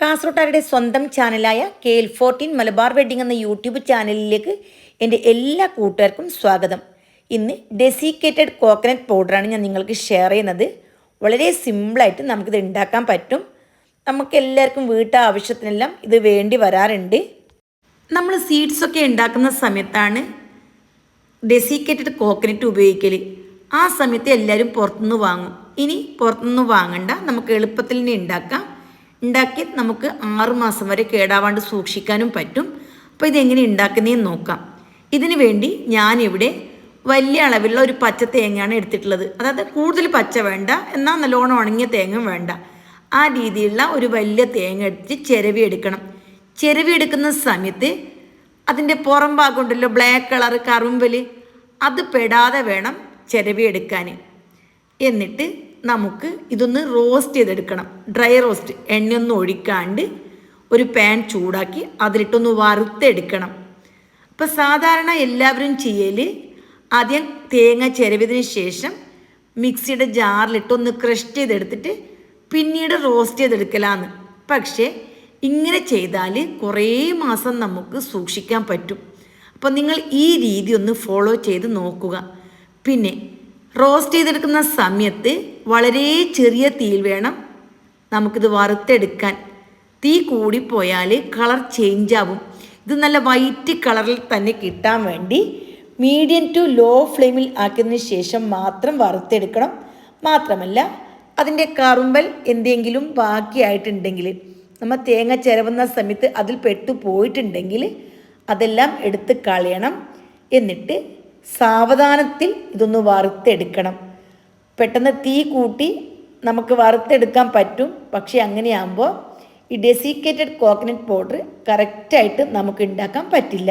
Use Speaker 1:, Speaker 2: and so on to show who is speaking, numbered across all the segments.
Speaker 1: കാസർഗോട്ടുകാരുടെ സ്വന്തം ചാനലായ K L fourteen Malabar wedding എന്ന YouTube ചാനലിലേക്ക് എന്റെ എല്ലാ കൂട്ടുകാർക്കും സ്വാഗതം. ഇന്ന് ഡെസിക്കേറ്റഡ് കോക്കനട്ട് പൗഡറാണ് ഞാൻ നിങ്ങൾക്ക് ഷെയർ ചെയ്യുന്നത്. വളരെ സിമ്പിളായിട്ട് നമുക്കിത് ഉണ്ടാക്കാൻ പറ്റും. നമുക്ക് എല്ലാവർക്കും വീട്ടാവശ്യത്തിനെല്ലാം ഇത് വേണ്ടി വരാറുണ്ട്. നമ്മൾ സീഡ്സൊക്കെ ഉണ്ടാക്കുന്ന സമയത്താണ് ഡെസിക്കേറ്റഡ് കോക്കനറ്റ് ഉപയോഗിക്കൽ ആ സമയത്ത് എല്ലാവരും പുറത്തുനിന്ന് വാങ്ങും. ഇനി പുറത്തുനിന്ന് വാങ്ങണ്ട നമുക്ക് എളുപ്പത്തിൽ തന്നെ ഉണ്ടാക്കാം. ഉണ്ടാക്കി നമുക്ക് ആറുമാസം വരെ കേടാവാണ്ട് സൂക്ഷിക്കാനും പറ്റും. അപ്പോൾ ഇതെങ്ങനെ ഉണ്ടാക്കുന്നതെന്ന് നോക്കാം. ഇതിനു വേണ്ടി ഞാനിവിടെ വലിയ അളവിലുള്ള ഒരു പച്ച തേങ്ങയാണ് എടുത്തിട്ടുള്ളത്. അതായത് കൂടുതൽ പച്ച വേണ്ട എന്നാൽ നല്ലോണം ഉണങ്ങിയ തേങ്ങ വേണ്ട. ആ രീതിയിലുള്ള ഒരു വലിയ തേങ്ങ എടുത്ത് ചിരവി എടുക്കണം. ചിരവി എടുക്കുന്ന സമയത്ത് അതിന്റെ പുറം ഭാഗം ഉണ്ടല്ലോ ബ്ലാക്ക് കളർ കറുമ്പൽ അത് പെടാതെ വേണം ചിരവി എടുക്കാൻ. എന്നിട്ട് നമുക്ക് ഇതൊന്ന് റോസ്റ്റ് ചെയ്തെടുക്കണം. ഡ്രൈ റോസ്റ്റ് എണ്ണയൊന്നും ഒഴിക്കാണ്ട് ഒരു പാൻ ചൂടാക്കി അതിലിട്ടൊന്ന് വറുത്തെടുക്കണം. അപ്പോൾ സാധാരണ എല്ലാവരും ചെയ്യൽ ആദ്യം തേങ്ങ ചിരവിയതിന് ശേഷം മിക്സിയുടെ ജാറിലിട്ടൊന്ന് ക്രഷ് ചെയ്തെടുത്തിട്ട് പിന്നീട് റോസ്റ്റ് ചെയ്തെടുക്കലാന്ന്. പക്ഷേ ഇങ്ങനെ ചെയ്താൽ കുറേ മാസം നമുക്ക് സൂക്ഷിക്കാൻ പറ്റും. അപ്പോൾ നിങ്ങൾ ഈ രീതി ഒന്ന് ഫോളോ ചെയ്ത് നോക്കുക. പിന്നെ റോസ്റ്റ് ചെയ്തെടുക്കുന്ന സമയത്ത് വളരെ ചെറിയ തീയിൽ വേണം നമുക്കിത് വറുത്തെടുക്കാൻ. തീ കൂടിപ്പോയാൽ കളർ ചേഞ്ച് ആവും ഇത് നല്ല വൈറ്റ് കളറിൽ തന്നെ കിട്ടാൻ വേണ്ടി മീഡിയം ടു ലോ ഫ്ലെയിമിൽ ആക്കിയതിന് ശേഷം മാത്രം വറുത്തെടുക്കണം. മാത്രമല്ല അതിന്റെ കറുമ്പൽ എന്തെങ്കിലും ബാക്കിയായിട്ടുണ്ടെങ്കിൽ നമ്മൾ തേങ്ങ ചിരവുന്ന സമയത്ത് അതിൽ പെട്ടു പോയിട്ടുണ്ടെങ്കിൽ അതെല്ലാം എടുത്ത് കളയണം. എന്നിട്ട് സാവധാനത്തിൽ ഇതൊന്ന് വറുത്തെടുക്കണം. പെട്ടെന്ന് തീ കൂട്ടി നമുക്ക് വറുത്തെടുക്കാൻ പറ്റും. പക്ഷേ അങ്ങനെയാകുമ്പോൾ ഈ ഡെസിക്കേറ്റഡ് കോക്കനട്ട് പൗഡർ കറക്റ്റായിട്ട് നമുക്ക് ഉണ്ടാക്കാൻ പറ്റില്ല.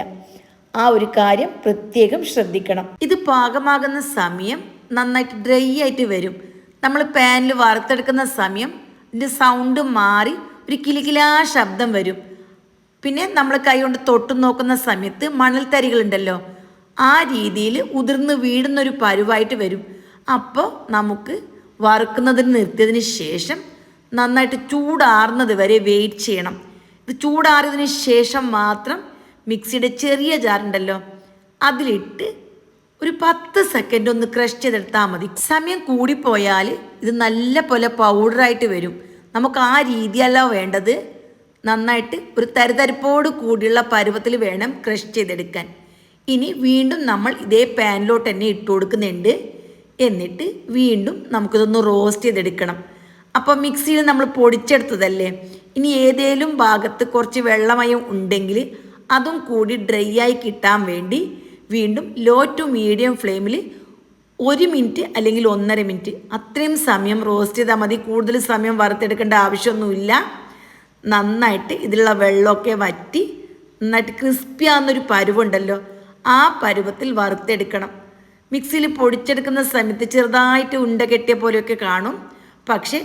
Speaker 1: ആ ഒരു കാര്യം പ്രത്യേകം ശ്രദ്ധിക്കണം. ഇത് പാകമാകുന്ന സമയം നന്നായിട്ട് ഡ്രൈ ആയിട്ട് വരും. നമ്മൾ പാനിൽ വറുത്തെടുക്കുന്ന സമയം ഇതിന്റെ സൗണ്ട് മാറി ഒരു കിലികിലാ ശബ്ദം വരും. പിന്നെ നമ്മൾ കൈ കൊണ്ട് തൊട്ടു നോക്കുന്ന സമയത്ത് മണൽത്തരികളുണ്ടല്ലോ ആ രീതിയിൽ ഉതിർന്ന് വീടുന്നൊരു പരുവായിട്ട് വരും. അപ്പോൾ നമുക്ക് വറുക്കുന്നതിന് നിർത്തിയതിന് ശേഷം നന്നായിട്ട് ചൂടാറുന്നത് വരെ വെയിറ്റ് ചെയ്യണം. ഇത് ചൂടാറിയതിന് ശേഷം മാത്രം മിക്സിയുടെ ചെറിയ ജാറുണ്ടല്ലോ അതിലിട്ട് ഒരു പത്ത് സെക്കൻഡ് ഒന്ന് ക്രഷ് ചെയ്തെടുത്താൽ മതി. സമയം കൂടിപ്പോയാൽ ഇത് നല്ല പോലെ പൗഡറായിട്ട് വരും. നമുക്ക് ആ രീതിയല്ല വേണ്ടത്. നന്നായിട്ട് ഒരു തരിതരിപ്പോട് കൂടിയുള്ള പരുവത്തിൽ വേണം ക്രഷ് ചെയ്തെടുക്കാൻ. ഇനി വീണ്ടും നമ്മൾ ഇതേ പാനിലോട്ട് തന്നെ ഇട്ട് കൊടുക്കുന്നുണ്ട്. എന്നിട്ട് വീണ്ടും നമുക്കിതൊന്ന് റോസ്റ്റ് ചെയ്തെടുക്കണം. അപ്പോൾ മിക്സിയിൽ നമ്മൾ പൊടിച്ചെടുത്തതല്ലേ? ഇനി ഏതേലും ഭാഗത്ത് കുറച്ച് വെള്ളമയം ഉണ്ടെങ്കിൽ അതും കൂടി ഡ്രൈ ആയി കിട്ടാൻ വേണ്ടി വീണ്ടും ലോ ടു മീഡിയം ഫ്ലെയിമിൽ ഒരു മിനിറ്റ് അല്ലെങ്കിൽ ഒന്നര മിനിറ്റ് അത്രയും സമയം റോസ്റ്റ് ചെയ്താൽ മതി. കൂടുതൽ സമയം വറുത്തെടുക്കേണ്ട ആവശ്യമൊന്നുമില്ല. നന്നായിട്ട് ഇതിലുള്ള വെള്ളമൊക്കെ വറ്റി നന്നായിട്ട് ക്രിസ്പി ആകുന്നൊരു പരുവുണ്ടല്ലോ. ആ പരുവത്തിൽ വറുത്തെടുക്കണം. മിക്സിയിൽ പൊടിച്ചെടുക്കുന്ന സമയത്ത് ചെറുതായിട്ട് ഉണ്ട കെട്ടിയ പോലെയൊക്കെ കാണും. പക്ഷെ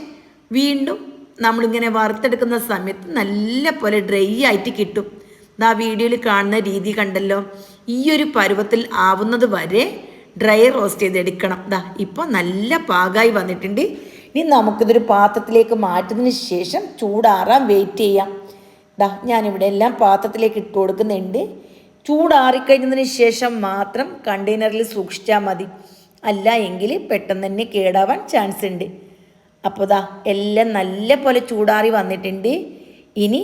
Speaker 1: വീണ്ടും നമ്മളിങ്ങനെ വറുത്തെടുക്കുന്ന സമയത്ത് നല്ല പോലെ ഡ്രൈ ആയിട്ട് കിട്ടും. ആ വീഡിയോയിൽ കാണുന്ന രീതി കണ്ടല്ലോ. ഈ ഒരു പരുവത്തിൽ ആവുന്നത് വരെ ഡ്രൈ റോസ്റ്റ് ചെയ്തെടുക്കണം. ദാ ഇപ്പോൾ നല്ല പാകമായി വന്നിട്ടുണ്ട്. ഇനി നമുക്കിതൊരു പാത്രത്തിലേക്ക് മാറ്റുന്നതിന് ശേഷം ചൂടാറാൻ വെയിറ്റ് ചെയ്യാം. ദാ ഞാനിവിടെ എല്ലാം പാത്രത്തിലേക്ക് ഇട്ട് കൊടുക്കുന്നുണ്ട്. ചൂടാറിക്കഴിഞ്ഞതിന് ശേഷം മാത്രം കണ്ടെയ്നറിൽ സൂക്ഷിച്ചാൽ മതി. അല്ല എങ്കിൽ പെട്ടെന്ന് തന്നെ കേടാവാൻ ചാൻസ് ഉണ്ട് അപ്പോൾ ദാ എല്ലാം നല്ല പോലെ ചൂടാറി വന്നിട്ടുണ്ട്. ഇനി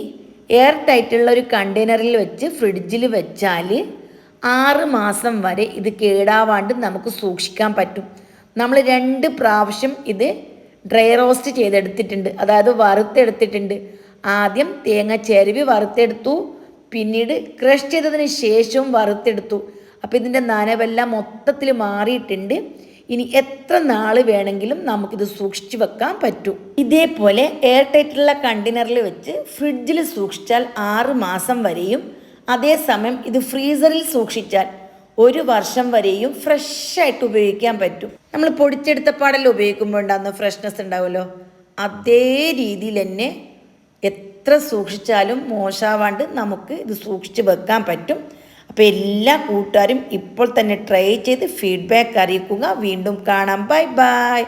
Speaker 1: എയർ ടൈറ്റുള്ള ഒരു കണ്ടെയ്നറിൽ വെച്ച് ഫ്രിഡ്ജിൽ വെച്ചാൽ ആറ് മാസം വരെ ഇത് കേടാവാണ്ട് നമുക്ക് സൂക്ഷിക്കാൻ പറ്റും. നമ്മൾ രണ്ട് പ്രാവശ്യം ഇത് ഡ്രൈ റോസ്റ്റ് ചെയ്തെടുത്തിട്ടുണ്ട്. അതായത് വറുത്തെടുത്തിട്ടുണ്ട്. ആദ്യം തേങ്ങ ചെരുവി വറുത്തെടുത്തു. പിന്നീട് ക്രഷ് ചെയ്തതിന് ശേഷവും വറുത്തെടുത്തു. അപ്പോൾ ഇതിന്റെ നനവെല്ലാം മൊത്തത്തിൽ മാറിയിട്ടുണ്ട്. ഇനി എത്ര നാൾ വേണമെങ്കിലും നമുക്കിത് സൂക്ഷിച്ചു വെക്കാൻ പറ്റും. ഇതേപോലെ എയർ ടൈറ്റുള്ള കണ്ടെയ്നറിൽ വെച്ച് ഫ്രിഡ്ജിൽ സൂക്ഷിച്ചാൽ ആറ് മാസം വരെയും അതേസമയം ഇത് ഫ്രീസറിൽ സൂക്ഷിച്ചാൽ ഒരു വർഷം വരെയും ഫ്രഷ് ആയിട്ട് ഉപയോഗിക്കാൻ പറ്റും. നമ്മൾ പൊടിച്ചെടുത്ത പാടെല്ലാം ഉപയോഗിക്കുമ്പോൾ ഉണ്ടാകുന്ന ഫ്രഷ്നെസ് ഉണ്ടാവുമല്ലോ? അതേ രീതിയിൽ തന്നെ എത്ര സൂക്ഷിച്ചാലും മോശമാവാണ്ട് നമുക്ക് ഇത് സൂക്ഷിച്ച് വെക്കാൻ പറ്റും. അപ്പോൾ എല്ലാ കൂട്ടുകാരും ഇപ്പോൾ തന്നെ ട്രൈ ചെയ്ത് ഫീഡ്ബാക്ക് അറിയിക്കുക. വീണ്ടും കാണാം. Bye bye